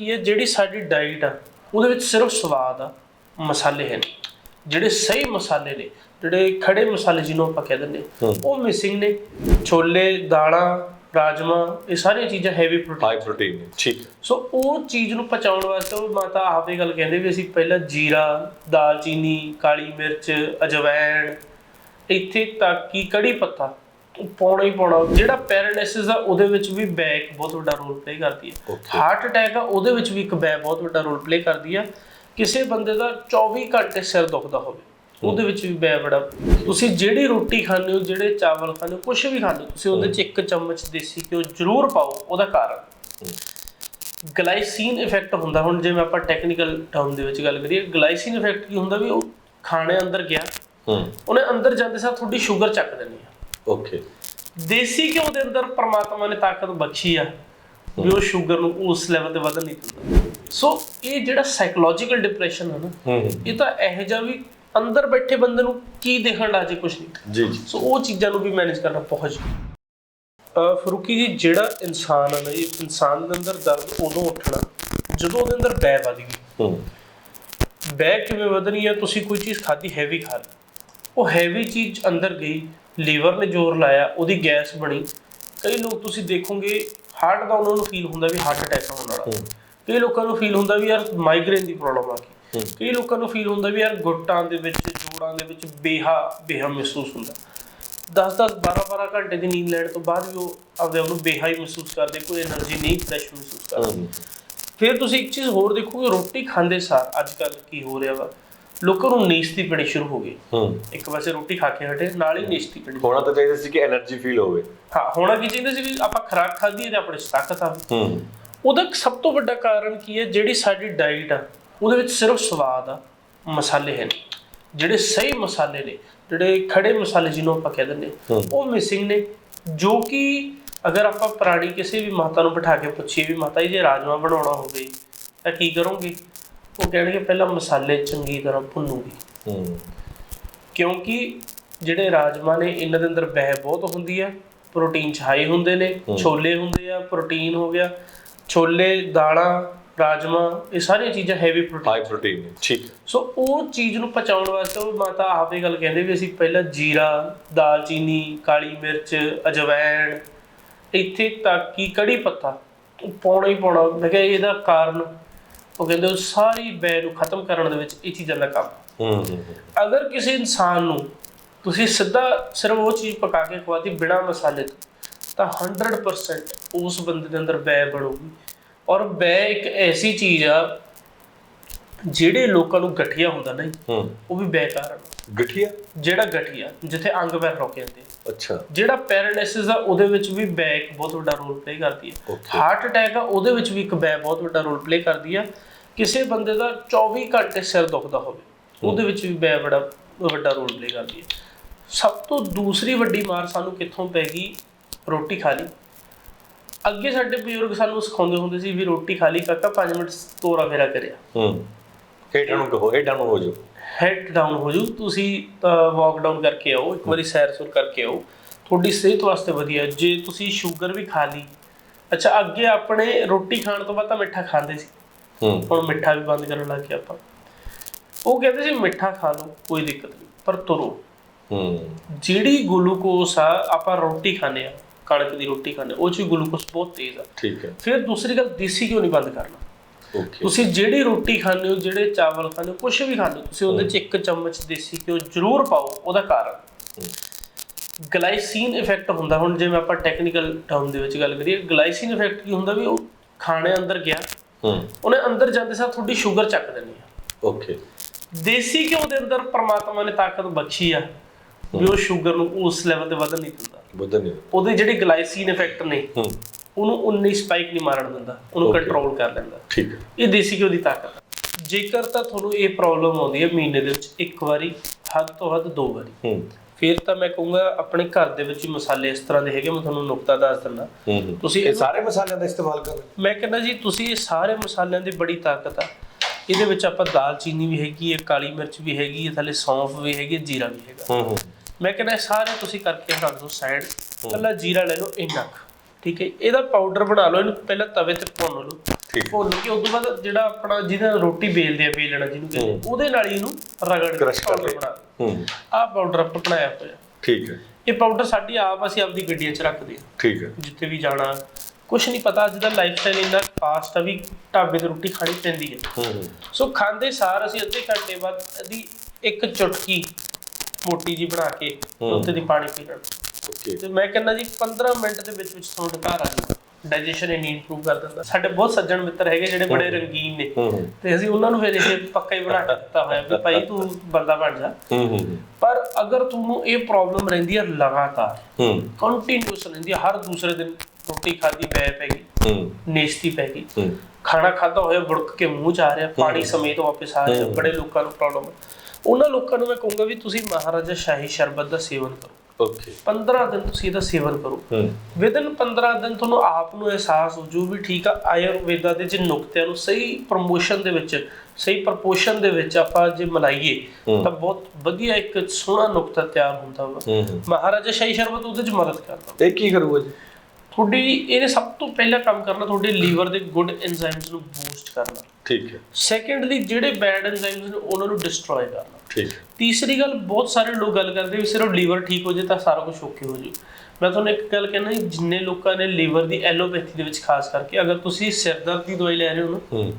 ਕੀ ਹੈ? ਜਿਹੜੀ ਸਾਡੀ ਡਾਈਟ ਆ ਉਹਦੇ ਵਿੱਚ ਸਿਰਫ ਸਵਾਦ ਆ ਮਸਾਲੇ ਹਨ ਜਿਹੜੇ ਸਹੀ ਮਸਾਲੇ ਨੇ ਜਿਹੜੇ ਖੜੇ ਮਸਾਲੇ ਜਿਹਨੂੰ ਆਪਾਂ ਕਹਿ ਦਿੰਦੇ ਉਹ ਮਿਸਿੰਗ ਨੇ। ਛੋਲੇ ਦਾਲਾਂ ਰਾਜਮਾ ਇਹ ਸਾਰੀਆਂ ਚੀਜ਼ਾਂ ਹੈਵੀ ਪ੍ਰੋਟੀਨ ਹਾਈ ਪ੍ਰੋਟੀਨ ਠੀਕ ਸੋ ਉਹ ਚੀਜ਼ ਨੂੰ ਪਚਾਉਣ ਵਾਸਤੇ ਉਹ ਮਾਤਾ ਆਪੇ ਗੱਲ ਕਹਿੰਦੇ ਵੀ ਅਸੀਂ ਪਹਿਲਾਂ ਜੀਰਾ ਦਾਲਚੀਨੀ ਕਾਲੀ ਮਿਰਚ ਅਜਵਾਇਣ ਇੱਥੇ ਤੱਕ ਕਿ ਕੜੀ ਪੱਤਾ ਪਾਉਣਾ ਹੀ ਪਾਉਣਾ। ਜਿਹੜਾ ਪੈਰਾਲਿਸਿਸ ਆ ਉਹਦੇ ਵਿੱਚ ਵੀ ਬੈਕ ਬਹੁਤ ਵੱਡਾ ਰੋਲ ਪਲੇ ਕਰਦੀ ਹੈ. ਹਾਰਟ ਅਟੈਕ ਆ ਉਹਦੇ ਵਿੱਚ ਵੀ ਇੱਕ ਬੈ ਬਹੁਤ ਵੱਡਾ ਰੋਲ ਪਲੇ ਕਰਦੀ ਆ। ਕਿਸੇ ਬੰਦੇ ਦਾ 24 ਘੰਟੇ ਸਿਰ ਦੁਖਦਾ ਹੋਵੇ ਉਹਦੇ ਵਿੱਚ ਵੀ ਬੈ ਬੜਾ। ਤੁਸੀਂ ਜਿਹੜੀ ਰੋਟੀ ਖਾਂਦੇ ਹੋ ਜਿਹੜੇ ਚਾਵਲ ਖਾਂਦੇ ਹੋ ਕੁਝ ਵੀ ਖਾਂਦੇ ਤੁਸੀਂ ਉਹਦੇ ਚ ਇੱਕ ਚਮਚ ਦੇਸੀ ਘਿਓ ਜ਼ਰੂਰ ਪਾਓ ਉਹਦਾ ਕਾਰਨ। ਗਲਾਈਸੀਨ ਇਫੈਕਟ ਹੁੰਦਾ ਹੁਣ ਜਿਵੇਂ ਆਪਾਂ ਟੈਕਨੀਕਲ ਟਰਮ ਦੇ ਵਿੱਚ ਗੱਲ ਕਰੀਏ ਗਲਾਈਸੀਨ ਇਫੈਕਟ ਕੀ ਹੁੰਦਾ ਵੀ ਉਹ ਖਾਣੇ ਅੰਦਰ ਗਿਆ ਹੂੰ ਉਹਨੇ ਅੰਦਰ ਜਾਂਦੇ ਸਾਰ ਤੁਹਾਡੀ ਸ਼ੂਗਰ ਚੱਕ ਦੇਣੀ ਆ। ਓਕੇ ਦੇਸੀ ਘਿਓ ਦੇ ਅੰਦਰ ਪ੍ਰਮਾਤਮਾ ਨੇ ਤਾਕਤ ਬਖਸ਼ੀ ਆ ਵੀ ਉਹ ਸ਼ੂਗਰ ਨੂੰ ਉਸ ਲੈਵਲ ਤੇ ਵਧਣ ਨਹੀਂ ਦਿੰਦਾ। ਸੋ ਇਹ ਜਿਹੜਾ ਸਾਈਕੋਲੋਜੀਕਲ ਡਿਪਰੈਸ਼ਨ ਹੈ ਨਾ ਇਹ ਤਾਂ ਇਹੋ ਜਿਹਾ ਵੀ ਅੰਦਰ ਬੈਠੇ ਬੰਦੇ ਨੂੰ ਕੀ ਦੇਖਣ ਲੱਗ ਜੇ ਕੁਝ ਨਹੀਂ। ਜੀ ਜੀ। ਸੋ ਉਹ ਚੀਜ਼ਾਂ ਨੂੰ ਵੀ ਮੈਨੇਜ ਕਰਨਾ ਬਹੁਤ ਜ਼ਰੂਰੀ ਫਰੂਕੀ ਜੀ ਜਿਹੜਾ ਇਨਸਾਨ ਹੈ ਨਾ ਇਹ ਇਨਸਾਨ ਦੇ ਅੰਦਰ ਦਰਦ ਉਦੋਂ ਉੱਠਣਾ ਜਦੋਂ ਉਹਦੇ ਅੰਦਰ ਬੈ ਵਧ ਗਈ। ਹੂੰ। ਬੈ ਕਿਵੇਂ ਵਧਣੀ ਹੈ ਤੁਸੀਂ ਕੋਈ ਚੀਜ਼ ਖਾਧੀ ਹੈਵੀ ਖਾ ਲਈ। ਉਹ ਹੈਵੀ ਚੀਜ਼ ਅੰਦਰ ਗਈ ਲੀਵਰ ਨੇ ਜ਼ੋਰ ਲਾਇਆ ਉਹਦੀ ਗੈਸ ਬਣੀ। ਕਈ ਲੋਕ ਤੁਸੀਂ ਦੇਖੋਗੇ ਹਾਰਟ ਦਾ ਉਹਨਾਂ ਨੂੰ ਫੀਲ ਹੁੰਦਾ ਵੀ ਹਾਰਟ ਅਟੈਕ ਹੋਣ ਵਾਲਾ। ਕਈ ਲੋਕਾਂ ਨੂੰ ਫੀਲ ਹੁੰਦਾ ਵੀ ਯਾਰ ਮਾਈਗ੍ਰੇਨ ਦੀ ਪ੍ਰੋਬਲਮ ਆ ਗਈ। ਕਈ ਲੋਕਾਂ ਨੂੰ ਫੀਲ ਹੁੰਦਾ ਵੀ ਯਾਰ ਗੁੱਟਾਂ ਦੇ ਵਿੱਚ ਜੋੜਾਂ ਦੇ ਵਿੱਚ ਬੇਹਾ ਬੇਹਾ ਮਹਿਸੂਸ ਹੁੰਦਾ। 10-10 12-12 ਘੰਟੇ ਦੀ ਨੀਂਦ ਲੈਣ ਤੋਂ ਬਾਅਦ ਵੀ ਉਹ ਆਪਦੇ ਆਪ ਨੂੰ ਬੇਹਾ ਹੀ ਮਹਿਸੂਸ ਕਰਦੇ ਕੋਈ એનર્ਜੀ ਨਹੀਂ ਫਰੈਸ਼ ਮਹਿਸੂਸ ਕਰਦੇ। ਫਿਰ ਤੁਸੀਂ ਇੱਕ ਚੀਜ਼ ਹੋਰ ਦੇਖੋਗੇ ਰੋਟੀ ਖਾਂਦੇ ਸਾਰ ਅੱਜ ਕੱਲ ਕੀ ਹੋ ਰਿਹਾ ਵਾ? ਲੋਕਾਂ ਨੂੰ ਨੀਸ਼ਤੀ ਪੀਣੀ ਸ਼ੁਰੂ ਹੋ ਗਈ। ਹੂੰ। ਇੱਕ ਪਾਸੇ ਰੋਟੀ ਖਾ ਕੇ ਹਟੇ ਨਾਲ ਹੀ ਨੀਸ਼ਤੀ ਪੀਣੀ ਹੋਣਾ ਤਾਂ ਚਾਹੀਦਾ ਸੀ ਕਿ એનર્ਜੀ ਫੀਲ ਹੋਵੇ। ਹਾਂ ਹੋਣਾ ਕੀ ਚਾਹੀਦਾ ਸੀ ਵੀ ਆਪਾਂ ਖਰਾਕ ਖਾਧੀ ਤੇ ਆਪਣੇ ਤਾਕਤ ਆ ਹੂੰ। ਉਹਦਾ ਸਭ ਤੋਂ ਵੱਡਾ ਕਾਰਨ ਕੀ ਹੈ ਜਿਹੜੀ ਸਾਡੀ ਡਾਈਟ ਆ ਉਹਦੇ ਵਿੱਚ ਸਿਰਫ ਸਵਾਦ ਆ ਮਸਾਲੇ ਹਨ ਜਿਹੜੇ ਸਹੀ ਮਸਾਲੇ ਨੇ ਜਿਹੜੇ ਖੜੇ ਮਸਾਲੇ ਜਿਹਨੂੰ ਆਪਾਂ ਕਹਿ ਦਿੰਦੇ ਉਹ ਮਿਸਿੰਗ ਨੇ ਜੋ ਕਿ ਅਗਰ ਆਪਾਂ ਪੁਰਾਣੀ ਕਿਸੇ ਵੀ ਮਾਤਾ ਨੂੰ ਬਿਠਾ ਕੇ ਪੁੱਛੀਏ ਵੀ ਮਾਤਾ ਜੀ ਜੇ ਰਾਜਮਾ ਬਣਾਉਣਾ ਹੋਵੇ ਤਾਂ ਕੀ ਕਰੋਗੇ? ਉਹ ਕਹਿਣਗੇ ਪਹਿਲਾਂ ਮਸਾਲੇ ਚੰਗੀ ਤਰ੍ਹਾਂ ਭੁੰਨੂਗੀ। ਹੂੰ। ਕਿਉਂਕਿ ਜਿਹੜੇ ਰਾਜਮਾ ਨੇ ਇਹਨਾਂ ਦੇ ਅੰਦਰ ਬਹਿ ਬਹੁਤ ਹੁੰਦੀ ਆ। ਪ੍ਰੋਟੀਨ ਚ ਹਾਈ ਹੁੰਦੇ ਨੇ ਛੋਲੇ ਹੁੰਦੇ ਆ ਪ੍ਰੋਟੀਨ ਹੋ ਗਿਆ। ਛੋਲੇ ਦਾਲਾਂ ਰਾਜਮਾ ਇਹ ਸਾਰੀਆਂ ਚੀਜ਼ਾਂ ਹੈਵੀ ਪ੍ਰੋਟੀਨ ਹਾਈ ਪ੍ਰੋਟੀਨ ਠੀਕ। ਸੋ ਉਹ ਚੀਜ਼ ਨੂੰ ਪਚਾਉਣ ਵਾਸਤੇ ਉਹ ਮਾਤਾ ਆਪੇ ਗੱਲ ਕਹਿੰਦੇ ਵੀ ਅਸੀਂ ਪਹਿਲਾਂ ਜੀਰਾ ਦਾਲਚੀਨੀ ਕਾਲੀ ਮਿਰਚ ਅਜਵਾਇਣ ਇੱਥੇ ਤੱਕ ਕਿ ਕੜੀ ਪੱਤਾ ਪਾਉਣਾ ਹੀ ਪਾਉਣਾ। ਮੈਂ ਕਿਹਾ ਇਹਦਾ ਕਾਰਨ ਉਹ ਕਹਿੰਦੇ ਉਹ ਸਾਰੀ ਬੈ ਨੂੰ ਖਤਮ ਕਰਨ ਦੇ ਵਿੱਚ ਇਹ ਚੀਜ਼ਾਂ ਦਾ ਕੰਮ। ਹੂੰ ਅਗਰ ਕਿਸੇ ਇਨਸਾਨ ਨੂੰ ਤੁਸੀਂ ਸਿੱਧਾ ਸਿਰਫ ਉਹ ਚੀਜ਼ ਪਕਾ ਕੇ ਖਵਾਤੀ ਬਿਨਾ ਮਸਾਲੇ ਤੋਂ ਤਾਂ 100% ਉਸ ਬੰਦੇ ਦੇ ਅੰਦਰ ਬੈ ਬਣੂਗੀ। ਔਰ ਬੈ ਇੱਕ ਐਸੀ ਚੀਜ਼ ਆ ਜਿਹੜੇ ਲੋਕਾਂ ਨੂੰ ਗਠੀਆ ਹੁੰਦਾ ਨਹੀਂ ਹੂੰ। ਉਹ ਵੀ ਬੈ ਕਾਰਨ। ਗਠੀਆ? ਜਿਹੜਾ ਗਠੀਆ ਜਿੱਥੇ ਅੰਗ ਪੈਰ ਰੁਕ ਜਾਂਦੇ ਆ। ਅੱਛਾ। ਜਿਹੜਾ ਪੈਰਾਲਿਸਿਸ ਆ ਉਹਦੇ ਵਿੱਚ ਵੀ ਬੈ ਇੱਕ ਬਹੁਤ ਵੱਡਾ ਰੋਲ ਪਲੇ ਕਰਦੀ ਹੈ. ਹਾਰਟ ਅਟੈਕ ਆ ਉਹਦੇ ਵਿੱਚ ਵੀ ਇੱਕ ਬੈ ਬਹੁਤ ਵੱਡਾ ਰੋਲ ਪਲੇ ਕਰਦੀ ਆ। ਕਿਸੇ ਬੰਦੇ ਦਾ 24 ਘੰਟੇ ਸਿਰ ਦੁਖਦਾ ਹੋਵੇ ਉਹਦੇ ਵਿੱਚ ਵੀ ਬੈ ਬੜਾ ਵੱਡਾ ਰੋਲ ਪਲੇ ਕਰਦੀ ਹੈ। ਸਭ ਤੋਂ ਦੂਸਰੀ ਵੱਡੀ ਮਾਰ ਸਾਨੂੰ ਕਿੱਥੋਂ ਪੈ ਗਈ? ਰੋਟੀ ਖਾ ਲਈ। ਅੱਗੇ ਸਾਡੇ ਬਜ਼ੁਰਗ ਸਾਨੂੰ ਸਿਖਾਉਂਦੇ ਹੁੰਦੇ ਸੀ ਵੀ ਰੋਟੀ ਖਾ ਲਈ ਕਾਕਾ 5 ਮਿੰਟ ਤੋਰਾ ਫੇਰਾ ਕਰਿਆ। ਹੂੰ। ਹੇਠਾਂ ਨੂੰ ਕਹੋ ਹੇਠਾਂ ਨੂੰ ਹੋ ਜਾਓ। ਹੈਡ ਡਾਊਨ ਹੋ ਜੂ ਤੁਸੀਂ ਵਾਕ ਡਾਊਨ ਕਰਕੇ ਆਓ ਇੱਕ ਵਾਰੀ ਸੈਰ ਸੁਰ ਕਰਕੇ ਆਓ। ਤੁਹਾਡੀ ਸਿਹਤ ਵਾਸਤੇ ਵਧੀਆ। ਹੈ। ਜੇ ਤੁਸੀਂ ਸ਼ੂਗਰ ਵੀ ਖਾ ਲਈ ਅੱਛਾ ਅੱਗੇ ਆਪਣੇ ਰੋਟੀ ਖਾਣ ਤੋਂ ਬਾਅਦ ਤਾਂ ਮਿੱਠਾ ਖਾਂਦੇ ਸੀ। ਹੂੰ ਹੁਣ ਮਿੱਠਾ ਵੀ ਬੰਦ ਕਰਨ ਲੱਗ ਗਏ ਆਪਾਂ। ਉਹ ਕਹਿੰਦੇ ਸੀ ਮਿੱਠਾ ਖਾ ਲਓ ਕੋਈ ਦਿੱਕਤ ਨਹੀਂ ਪਰ ਤੁਰੋ। ਹੂੰ। ਜਿਹੜੀ ਗਲੂਕੋਸ ਆ ਆਪਾਂ ਰੋਟੀ ਖਾਂਦੇ ਆ ਕਣਕ ਦੀ ਰੋਟੀ ਖਾਂਦੇ ਉਹ 'ਚ ਗਲੂਕੋਸ ਬਹੁਤ ਤੇਜ਼ ਆ। ਠੀਕ ਹੈ। ਫਿਰ ਦੂਸਰੀ ਗੱਲ ਦੇਸੀ ਘਿਓ ਨਹੀਂ ਬੰਦ ਕਰਨਾ। ਓਕੇ। ਤੁਸੀਂ ਜਿਹੜੀ ਰੋਟੀ ਖਾਂਦੇ ਹੋ ਜਿਹੜੇ ਚਾਵਲ ਖਾਂਦੇ ਹੋ ਕੁਝ ਵੀ ਖਾਂਦੇ ਹੋ ਤੁਸੀਂ ਉਹਦੇ ਚ ਇੱਕ ਚਮਚ ਦੇਸੀ ਘਿਓ ਜ਼ਰੂਰ ਪਾਓ ਉਹਦਾ ਕਾਰਨ। ਗਲਾਈਸੀਨ ਇਫੈਕਟ ਹੁੰਦਾ ਹੁਣ ਜਿਵੇਂ ਆਪਾਂ ਟੈਕਨੀਕਲ ਟਰਮ ਦੇ ਵਿੱਚ ਗੱਲ ਕਰੀਏ ਗਲਾਈਸੀਨ ਇਫੈਕਟ ਕੀ ਹੁੰਦਾ ਵੀ ਉਹ ਖਾਣੇ ਅੰਦਰ ਗਿਆ ਹੂੰ। ਉਹਨੇ ਅੰਦਰ ਜਾਂਦੇ ਸਾਰ ਤੁਹਾਡੀ ਸ਼ੂਗਰ ਚੱਕ ਦੇਣੀ ਆ। ਓਕੇ ਦੇਸੀ ਘਿਓ ਦੇ ਅੰਦਰ ਪ੍ਰਮਾਤਮਾ ਨੇ ਤਾਕਤ ਬਖਸ਼ੀ ਆ ਵੀ ਉਹ ਸ਼ੂਗਰ ਨੂੰ ਉਸ ਲੈਵਲ ਤੇ ਵਧਣ ਨਹੀਂ ਦਿੰਦਾ। ਬੁੱਧਨ ਨਹੀਂ ਉਹਦੇ ਜਿਹੜੇ ਗਲਾਈਸੀਨ ਇਫੈਕਟ ਨੇ ਹੂੰ। ਉਹਨੂੰ ਉਨੀ ਸਪਾਈਕ ਨਹੀਂ ਮਾਰਨ ਦਿੰਦਾ ਉਹਨੂੰ. ਕੰਟਰੋਲ ਕਰ ਲੈਂਦਾ। ਠੀਕ। ਇਹ ਦੇਸੀ ਘਿਓ ਦੀ ਤਾਕਤ ਹੈ ਜੇਕਰ ਤਾਂ ਤੁਹਾਨੂੰ ਇਹ ਪ੍ਰੋਬਲਮ ਆਉਂਦੀ ਹੈ ਮਹੀਨੇ ਦੇ ਵਿੱਚ ਇੱਕ ਵਾਰੀ ਹੱਦ ਤੋਂ ਹੱਦ ਦੋ ਵਾਰੀ। ਹੂੰ। ਫਿਰ ਤਾਂ ਮੈਂ ਕਹੂੰਗਾ ਆਪਣੇ ਘਰ ਦੇ ਵਿੱਚ ਹੀ ਮਸਾਲੇ ਇਸ ਤਰ੍ਹਾਂ ਦੇ ਹੈਗੇ ਮੈਂ ਤੁਹਾਨੂੰ ਨੁਕਤਾ ਦੱਸ ਦਿੰਦਾ। ਤੁਸੀਂ ਇਹ ਸਾਰੇ ਮਸਾਲਿਆਂ ਦਾ ਇਸਤੇਮਾਲ ਕਰੋ ਮੈਂ ਕਹਿੰਦਾ ਜੀ ਤੁਸੀਂ ਇਹ ਸਾਰੇ ਮਸਾਲਿਆਂ ਦੀ ਬੜੀ ਤਾਕਤ ਆ। ਇਹਦੇ ਵਿੱਚ ਆਪਾਂ ਦਾਲਚੀਨੀ ਵੀ ਹੈਗੀ ਹੈ ਕਾਲੀ ਮਿਰਚ ਵੀ ਹੈਗੀ ਹੈ ਥੱਲੇ ਸੌਂਫ ਵੀ ਹੈਗੀ ਹੈ ਜੀਰਾ ਵੀ ਹੈਗਾ। ਹੂੰ ਹੂੰ। ਮੈਂ ਕਹਿੰਦਾ ਇਹ ਸਾਰੇ ਤੁਸੀਂ ਕਰਕੇ ਰੱਖ ਦਿਓ ਸਾਈਡ ਕੱਲਾ ਜੀਰਾ ਲੈ ਲਓ ਇੰਨਾ ਠੀਕ ਹੈ ਇਹਦਾ ਪਾਊਡਰ ਬਣਾ ਲਓ ਇਹਨੂੰ ਪਹਿਲਾਂ ਤਵੇ ਤੇ ਭੁੰਨ ਲਓ। ਠੀਕ। ਭੁੰਨ ਕੇ ਉਸ ਤੋਂ ਬਾਅਦ ਜਿਹੜਾ ਆਪਣਾ ਜਿਹਦੇ ਨਾਲ ਰੋਟੀ ਬੇਲਦੇ ਆ ਬੇਲਣਾ ਜਿਹਨੂੰ ਕਹਿੰਦੇ ਉਹਦੇ ਨਾਲ ਹੀ ਇਹਨੂੰ ਰਗੜ ਕੇ Crush ਕਰ ਪਾਊਡਰ। ਬਣਾ ਹੂੰ। ਆਹ ਪਾਊਡਰ ਆਪਾਂ ਬਣਾਇਆ ਹੋਇਆ। ਠੀਕ ਹੈ। ਇਹ ਪਾਊਡਰ ਸਾਡੀ ਆਪ ਅਸੀਂ ਆਪਦੀ ਗੱਡੀਆਂ 'ਚ ਰੱਖਦੇ ਹਾਂ ਠੀਕ ਹੈ। ਜਿੱਥੇ ਵੀ ਜਾਣਾ ਕੁਛ ਨਹੀਂ ਪਤਾ ਅੱਜ ਦਾ ਲਾਈਫ ਸਟਾਈਲ ਇੰਨਾ ਫਾਸਟ ਆ ਵੀ ਢਾਬੇ ਤੇ ਰੋਟੀ ਖਾਣੀ ਪੈਂਦੀ ਹੈ ਹੂੰ। ਸੋ ਖਾਂਦੇ ਸਾਰ ਅਸੀਂ ਅੱਧੇ ਘੰਟੇ ਬਾਅਦ ਇਹਦੀ ਇੱਕ ਚੁਟਕੀ ਮੋਟੀ ਜੀ ਬਣਾ ਕੇ। ਉੱਤੇ ਦੀ ਪਾਣੀ ਪੀ ਲੈਣਾ ਓਕੇ ਤੇ ਮੈਂ ਕਹਿੰਦਾ ਜੀ 15 ਮਿੰਟ ਦੇ ਵਿੱਚ ਵਿੱਚ ਤੁਹਾਨੂੰ ਘਰ ਆ ਜਾਊਗਾ। ਡਾਈਜੈਸ਼ਨ ਇਨੀ ਇੰਪਰੂਵ ਕਰ ਦਿੰਦਾ। ਸਾਡੇ ਬਹੁਤ ਸੱਜਣ ਮਿੱਤਰ ਹੈਗੇ ਜਿਹੜੇ ਬੜੇ ਰੰਗੀਨ ਨੇ। ਤੇ ਅਸੀਂ ਉਹਨਾਂ ਨੂੰ ਫਿਰ ਇਹ ਪੱਕਾ ਹੀ ਬਣਾ ਦਿੱਤਾ ਹੋਇਆ ਵੀ ਭਾਈ ਤੂੰ ਬੰਦਾ ਬਣ ਜਾ। ਪਰ ਅਗਰ ਤੁਹਾਨੂੰ ਇਹ ਪ੍ਰੋਬਲਮ ਰਹਿੰਦੀ ਹੈ ਲਗਾਤਾਰ ਕੰਟੀਨਿਊਸ ਰਹਿੰਦੀ ਹੈ ਹਰ ਦੂਸਰੇ ਦਿਨ ਰੋਟੀ ਖਾਦੀ ਬੈ ਪੈ ਗਈ ਨੇਸਤੀ ਪੈ ਗਈ। ਖਾਣਾ ਖਾਦਾ ਹੋਇਆ ਬੁੜਕ ਕੇ ਮੂੰਹ ਚ ਆ ਰਿਹਾ ਪਾਣੀ ਸਮੇਤ ਵਾਪਸ ਆ ਰਿਹਾ। ਬੜੇ ਲੋਕਾਂ ਨੂੰ ਪ੍ਰੋਬਲਮ ਹੈ ਉਹਨਾਂ ਲੋਕਾਂ ਨੂੰ ਮੈਂ ਕਹੂੰਗਾ ਵੀ ਤੁਸੀਂ ਮਹਾਰਾਜਾ ਸ਼ਾਹੀ ਸ਼ਰਬਤ ਦਾ ਸੇਵਨ ਕਰੋ। ਓਕੇ 15 ਦਿਨ ਤੁਸੀਂ ਇਹਦਾ ਸੇਵਨ ਕਰੋ। ਵਿਦਨ 15 ਦਿਨ ਤੁਹਾਨੂੰ ਆਪ ਨੂੰ ਅਹਿਸਾਸ ਹੋ ਜੂ ਵੀ ਠੀਕ ਆ ਆਯੁਰਵੇਦਾ ਦੇ ਜੇ ਨੁਕਤਿਆਂ ਨੂੰ ਸਹੀ ਪ੍ਰਮੋਸ਼ਨ ਦੇ ਵਿੱਚ ਸਹੀ ਪ੍ਰਪੋਸ਼ਨ ਦੇ ਵਿੱਚ ਆਪਾਂ ਜੇ ਮਲਾਈਏ। ਤਾਂ ਬਹੁਤ ਵਧੀਆ ਇੱਕ ਸੋਹਣਾ ਨੁਕਤਾ ਤਿਆਰ ਹੁੰਦਾ ਵਾ। ਮਹਾਰਾਜਾ ਸ਼ਾਹੀ ਸ਼ਰਬਤ ਉਹਦੇ ਚ ਮਦਦ ਕਰਦਾ ਇਹ ਕੀ ਕਰੂਗਾ ਜੀ? ਤੁਹਾਡੀ ਇਹਨੇ ਸਭ ਤੋਂ ਪਹਿਲਾ ਕੰਮ ਕਰਨਾ ਤੁਹਾਡੇ ਲੀਵਰ ਦੇ ਗੁੱਡ ਐਂਜ਼ਾਈਮਸ ਨੂੰ ਬੂਸਟ ਕਰਨਾ। ਠੀਕ ਹੈ। ਸੈਕੰਡਲੀ ਜਿਹੜੇ ਬੈਡ ਐਂਜ਼ਾਈਮਸ ਨੇ ਉਹਨਾਂ ਨੂੰ ਡਿਸਟਰੋਏ ਕਰਨਾ। ਠੀਕ ਹੈ। ਤੀਸਰੀ ਗੱਲ ਬਹੁਤ ਸਾਰੇ ਲੋਕ ਗੱਲ ਕਰਦੇ ਵੀ ਸਿਰਫ ਲੀਵਰ ਠੀਕ ਹੋ ਜੇ ਤਾਂ ਸਾਰਾ ਕੁਝ ਓਕੇ ਹੋ ਜੇ। ਮੈਂ ਤੁਹਾਨੂੰ ਇੱਕ ਗੱਲ ਕਹਿਣਾ ਜਿੰਨੇ ਲੋਕਾਂ ਨੇ ਲੀਵਰ ਦੀ ਐਲੋਪੈਥੀ ਦੇ ਵਿੱਚ ਖਾਸ ਕਰਕੇ ਅਗਰ ਤੁਸੀਂ ਸਿਰ ਦਰਦ ਦੀ ਦਵਾਈ ਲੈ ਰਹੇ ਹੋ ਨਾ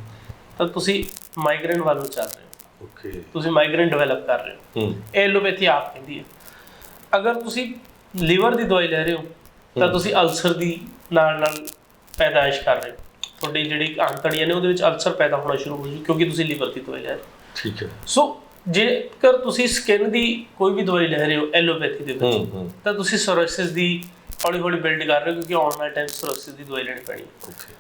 ਤਾਂ ਤੁਸੀਂ ਮਾਈਗ੍ਰੇਨ ਵੱਲ ਚੱਲ ਰਹੇ ਹੋ। ਓਕੇ ਤੁਸੀਂ ਮਾਈਗ੍ਰੇਨ ਡਿਵੈਲਪ ਕਰ ਰਹੇ ਹੋ। ਐਲੋਪੈਥੀ ਆਪ ਕਹਿੰਦੀ ਹੈ। ਅਗਰ ਤੁਸੀਂ ਲੀਵਰ ਦੀ ਦਵਾਈ ਲੈ ਰਹੇ ਹੋ ਤਾਂ ਤੁਸੀਂ ਅਲਸਰ ਦੀ ਨਾਲ ਨਾਲ ਪੈਦਾਇਸ਼ ਕਰ ਰਹੇ ਹੋ। ਤੁਹਾਡੀ ਜਿਹੜੀ ਆਂਤੜੀਆਂ ਨੇ ਉਹਦੇ ਵਿੱਚ ਅਲਸਰ ਪੈਦਾ ਹੋਣਾ ਸ਼ੁਰੂ ਹੋ ਜੂ ਕਿਉਂਕਿ ਤੁਸੀਂ ਲੀਵਰ ਦੀ ਦਵਾਈ ਲੈ ਰਹੇ ਹੋ। ਠੀਕ ਹੈ। ਸੋ ਜੇਕਰ ਤੁਸੀਂ ਸਕਿਨ ਦੀ ਕੋਈ ਵੀ ਦਵਾਈ ਲੈ ਰਹੇ ਹੋ ਐਲੋਪੈਥੀ ਦੇ ਵਿੱਚ ਤਾਂ ਤੁਸੀਂ ਸੋਰਿਸਿਸ ਦੀ ਹੌਲੀ ਹੌਲੀ ਬਿਲਡ ਕਰ ਰਹੇ ਹੋ ਕਿਉਂਕਿ ਆਉਣ ਵਾਲੇ ਟਾਈਮ ਸੋਰਿਸਿਸ ਦੀ ਦਵਾਈ ਲੈਣੀ ਪੈਣੀ ਹੈ। ਓਕੇ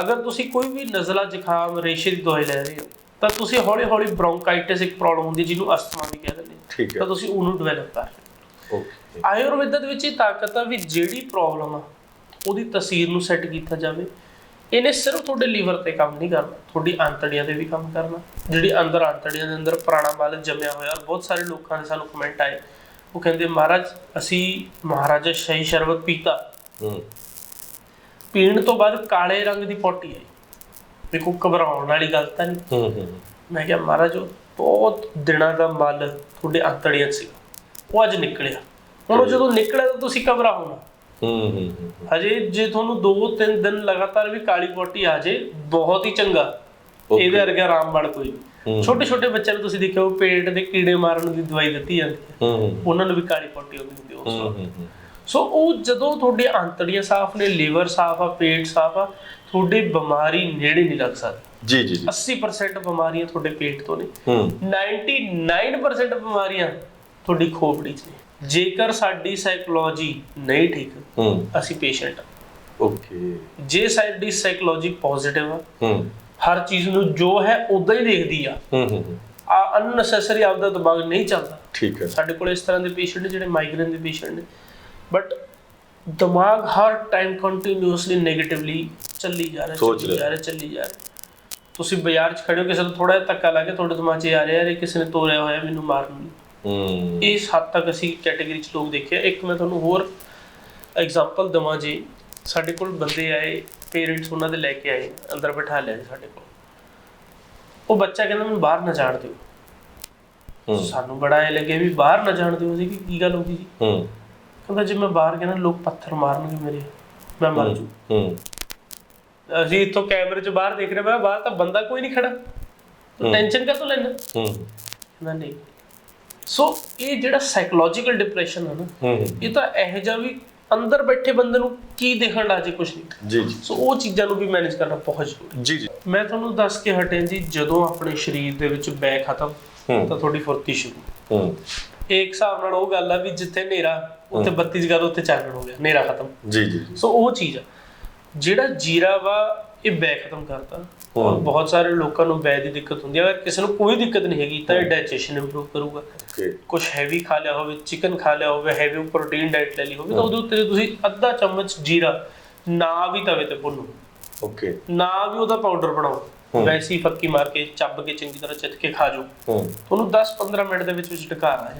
ਅਗਰ ਤੁਸੀਂ ਕੋਈ ਵੀ ਨਜ਼ਲਾ ਜ਼ੁਕਾਮ ਰੇਸ਼ੇ ਦੀ ਦਵਾਈ ਲੈ ਰਹੇ ਹੋ ਤਾਂ ਤੁਸੀਂ ਹੌਲੀ ਹੌਲੀ ਬ੍ਰੌਂਕਾਈਟਿਸ ਇੱਕ ਪ੍ਰੋਬਲਮ ਹੁੰਦੀ ਜਿਹਨੂੰ ਅਸਥਮਾ ਵੀ ਕਹਿ ਦਿੰਦੇ ਹਾਂ ਠੀਕ ਹੈ। ਤਾਂ ਤੁਸੀਂ ਉਹਨੂੰ ਡਿਵੈਲਪ ਕਰ ਰਹੇ ਹੋ। ਆਯੁਰਵੇਦ ਦੇ ਵਿੱਚ ਇਹ ਤਾਕਤ ਆ ਵੀ ਜਿਹੜੀ ਪ੍ਰੋਬਲਮ ਆ ਉਹਦੀ ਤਸਵੀਰ ਨੂੰ ਸੈੱਟ ਕੀਤਾ ਜਾਵੇ। ਇਹਨੇ ਸਿਰਫ ਤੁਹਾਡੇ ਲੀਵਰ ਤੇ ਕੰਮ ਨਹੀਂ ਕਰਨਾ ਤੁਹਾਡੀ ਆਂਤੜੀਆਂ ਤੇ ਵੀ ਕੰਮ ਕਰਨਾ। ਜਿਹੜੀ ਅੰਦਰ ਆਂਤੜੀਆਂ ਦੇ ਅੰਦਰ ਪੁਰਾਣਾ ਮਾਲ ਜੰਮਿਆ ਹੋਇਆ ਔਰ ਬਹੁਤ ਸਾਰੇ ਲੋਕਾਂ ਨੇ ਸਾਨੂੰ ਕਮੈਂਟ ਆਏ। ਉਹ ਕਹਿੰਦੇ ਮਹਾਰਾਜ ਅਸੀਂ ਮਹਾਰਾਜਾ ਸ਼ਾਹੀ ਸ਼ਰਬਤ ਪੀਤਾ। ਹੂੰ। ਪੀਣ ਤੋਂ ਬਾਅਦ ਕਾਲੇ ਰੰਗ ਦੀ ਪੋਟੀ ਆਈ। ਦੇਖੋ ਘਬਰਾਉਣ ਵਾਲੀ ਗੱਲ ਤਾਂ ਨਹੀਂ। ਮੈਂ ਕਿਹਾ ਮਹਾਰਾਜ ਉਹ ਬਹੁਤ ਦਿਨਾਂ ਦਾ ਮਲ ਤੁਹਾਡੇ ਆਂਤੜੀਆਂ 'ਚ ਸੀ। ਉਹ ਅੱਜ ਨਿਕਲਿਆ। ਹੁਣ ਉਹ ਜਦੋਂ ਨਿਕਲਿਆ ਤਾਂ ਤੁਸੀਂ ਘਬਰਾਓ ਹੂੰ ਹਜੇ ਜੇ ਤੁਹਾਨੂੰ 2-3 ਦਿਨ ਲਗਾਤਾਰ ਵੀ ਕਾਲੀ ਪੋਟੀ ਆ ਜੇ ਬਹੁਤ ਹੀ ਚੰਗਾ. ਇਹਦੇ ਵਰਗਾ ਆਰਾਮਬਾਲ ਕੋਈ ਛੋਟੇ ਛੋਟੇ ਬੱਚਿਆਂ ਨੂੰ ਤੁਸੀਂ ਦੇਖਿਓ ਪੇਟ ਦੇ ਕੀੜੇ ਮਾਰਨ ਦੀ ਦਵਾਈ ਦਿੱਤੀ ਜਾਂਦੀ ਹੈ। ਉਹਨਾਂ ਨੂੰ ਵੀ ਕਾਲੀ ਪੋਟੀ ਹੁੰਦੀ ਉਸ ਹੂੰ ਹੂੰ ਹੂੰ। ਸੋ ਉਹ ਜਦੋਂ ਤੁਹਾਡੀ ਆਂਤੜੀਆਂ ਸਾਫ਼ ਨੇ ਲੀਵਰ ਸਾਫ਼ ਆ ਪੇਟ ਸਾਫ਼ ਆ ਤੁਹਾਡੀ ਬਿਮਾਰੀ ਨੇੜੇ ਨਹੀਂ ਲੱਗ ਸਕਦੀ। ਜੀ ਜੀ ਜੀ। 80% ਬਿਮਾਰੀਆਂ ਤੁਹਾਡੇ ਪੇਟ ਤੋਂ ਨੇ। ਹੂੰ। 99% ਬਿਮਾਰੀਆਂ ਤੁਹਾਡੀ ਖੋਪੜੀ 'ਚ ਜੇਕਰ ਸਾਡੀ ਸਾਈਕੋਲੋਜੀ ਨਹੀਂ ਠੀਕ ਹੂੰ। ਅਸੀਂ ਪੇਸ਼ੈਂਟ ਓਕੇ। ਜੇ ਸਾਡੀ ਸਾਈਕੋਲੋਜੀ ਪੋਜ਼ਿਟਿਵ ਆ ਹੂੰ। ਹਰ ਚੀਜ਼ ਨੂੰ ਜੋ ਹੈ ਉਦਾਂ ਹੀ ਦੇਖਦੀ ਆ। ਹੂੰ ਹੂੰ ਹੂੰ। ਆ ਅਨਨੈਸੈਸਰੀ ਆਪਦਾ ਦਿਮਾਗ ਨਹੀਂ ਚੱਲਦਾ। ਠੀਕ ਹੈ। ਸਾਡੇ ਕੋਲ ਇਸ ਤਰ੍ਹਾਂ ਦੇ ਪੇਸ਼ੈਂਟ ਨੇ ਜਿਹੜੇ ਮਾਈਗ੍ਰੇਨ ਦੇ ਪੇਸ਼ੈਂਟ ਨੇ। ਬਟ ਦਿਮਾਗ ਹਰ ਟਾਈਮ ਕੰਟੀਨਿਊਸਲੀ 네ਗੇਟਿਵਲੀ ਚੱਲੀ ਜਾ ਰਿਹਾ ਚੱਲੀ। ਜਾ ਰਿਹਾ। ਚੱਲੀ ਜਾ ਰਿਹਾ। ਤੁਸੀਂ ਬਾਜ਼ਾਰ 'ਚ ਖੜੇ ਹੋ ਕਿਸੇ ਨੂੰ ਥੋੜਾ ਜਿਹਾ ਧੱਕਾ ਲਾ ਕੇ ਤੁਹਾਡੇ ਦਿਮਾਗ 'ਚ ਆ ਰਿਹਾ ਯਾਰ ਇਹ ਕਿਸੇ ਨੇ ਤੋਰਿਆ ਹੋਇਆ ਮੈਨੂੰ ਮਾਰਨ ਨੂੰ। ਹੂੰ। ਇਸ ਹੱਦ ਤੱਕ ਅਸੀਂ ਕੈਟਾਗਰੀ 'ਚ ਲੋਕ ਦੇਖਿਆ। ਇੱਕ ਮੈਂ ਤੁਹਾਨੂੰ ਹੋਰ ਐਗਜ਼ਾਮਪਲ ਦਵਾਂ ਜੀ। ਸਾਡੇ ਕੋਲ ਬੰਦੇ ਆਏ ਪੇਰੈਂਟਸ ਉਹਨਾਂ ਦੇ ਲੈ ਕੇ ਆਏ ਅੰਦਰ ਬਿਠਾ ਲਿਆ ਜੀ ਸਾਡੇ ਕੋਲ। ਉਹ ਬੱਚਾ ਕਹਿੰਦਾ ਮੈਨੂੰ ਬਾਹਰ ਨਾ ਜਾਣ ਦਿਓ। ਹੂੰ। ਸਾਨੂੰ ਬੜਾ ਐ ਲੱਗੇ ਵੀ ਬਾਹਰ ਨਾ ਜਾਣ ਦਿਓ ਸੀ ਕਿ ਕੀ ਗੱਲ ਹੋ ਗਈ ਜੀ? ਹੂੰ। ਕਹਿੰਦਾ ਜੇ ਮੈਂ ਬਾਹਰ ਗਿਆ ਨਾ ਲੋਕ ਪੱਥਰ ਮਾਰਨਗੇ ਮੇਰੇ। ਮੈਂ ਮਰ ਜੂ। ਹੂੰ। ਅਸੀਂ ਇੱਥੋਂ ਕੈਮਰੇ 'ਚ ਬਾਹਰ ਦੇਖ ਰਹੇ ਮੈਂ ਬਾਹਰ ਤਾਂ ਬੰਦਾ ਕੋਈ ਨਹੀਂ ਖੜਾ। ਤੂੰ ਟੈਨਸ਼ਨ ਕਾਹਤੋਂ ਲੈਣਾ ਹੂੰ। ਕਹਿੰਦਾ ਨਹੀਂ। ਸੋ ਇਹ ਜਿਹੜਾ ਸਾਈਕੋਲੋਜੀਕਲ ਡਿਪਰੈਸ਼ਨ ਹੈ ਨਾ ਇਹ ਤਾਂ ਇਹੋ ਜਿਹਾ ਵੀ ਅੰਦਰ ਬੈਠੇ ਬੰਦੇ ਨੂੰ ਕੀ ਦੇਖਣ ਲੱਗ ਜੇ ਕੁਝ ਨਹੀਂ। ਜੀ ਜੀ। ਸੋ ਉਹ ਚੀਜ਼ਾਂ ਨੂੰ ਵੀ ਮੈਨੇਜ ਕਰਨਾ ਬਹੁਤ ਜ਼ਰੂਰੀ। ਜੀ ਜੀ। ਮੈਂ ਤੁਹਾਨੂੰ ਦੱਸ ਕੇ ਹਟਿਆ ਜੀ ਜਦੋਂ ਆਪਣੇ ਸਰੀਰ ਦੇ ਵਿੱਚ ਬੈ ਖਤਮ ਤਾਂ ਤੁਹਾਡੀ ਫੁਰਤੀ ਸ਼ੁਰੂ। ਹੂੰ। ਇਹ ਇੱਕ ਹਿਸਾਬ ਨਾਲ ਉਹ ਗੱਲ ਆ ਵੀ ਜਿੱਥੇ ਹਨੇਰਾ ਉੱਥੇ ਬੱਤੀ ਜਗਾ ਦੋ ਉੱਥੇ ਚਾਨਣ ਹੋ ਗਿਆ ਹਨੇਰਾ ਖਤਮ। ਜੀ ਜੀ ਜੀ। ਸੋ ਉਹ ਚੀਜ਼ ਆ। ਜਿਹੜਾ ਜੀਰਾ ਵਾ ਇਹ ਬੈ ਖਤਮ ਕਰਤਾ। ਔਰ ਬਹੁਤ ਸਾਰੇ ਲੋਕਾਂ ਨੂੰ ਬੈ ਦੀ ਦਿੱਕਤ ਹੁੰਦੀ ਹੈ। ਅਗਰ ਕਿਸੇ ਨੂੰ ਕੋਈ ਦਿੱਕਤ ਨਹੀਂ ਹੈਗੀ ਤਾਂ ਇਹ ਡਾਈਜੈਸ਼ਨ ਇੰਪਰੂਵ ਕਰੂਗਾ। ਕੁਝ ਹੈਵੀ ਖਾ ਲਿਆ ਹੋਵੇ ਚਿਕਨ ਖਾ ਲਿਆ ਹੋਵੇ ਹੈਵੀ ਪ੍ਰੋਟੀਨ ਡਾਈਟ ਲੈ ਲਈ ਹੋਵੇ ਤਾਂ ਉਹਦੇ ਉੱਤੇ ਤੁਸੀਂ ਅੱਧਾ ਚਮਚ ਜੀਰਾ ਨਾ ਵੀ ਤਵੇ ਤੇ ਭੁੰਨੋ। ਓਕੇ ਨਾ ਵੀ ਉਹਦਾ ਪਾਊਡਰ ਬਣਾਓ। ਵੈਸੀ ਫੱਕੀ ਮਾਰ ਕੇ ਚੱਬ ਕੇ ਚੰਗੀ ਤਰ੍ਹਾਂ ਚਿੱਤ ਕੇ ਖਾ ਜਾਓ। ਤੁਹਾਨੂੰ 10-15 ਮਿੰਟ ਦੇ ਵਿੱਚ ਵਿੱਚ ਢਕਾਰ ਆ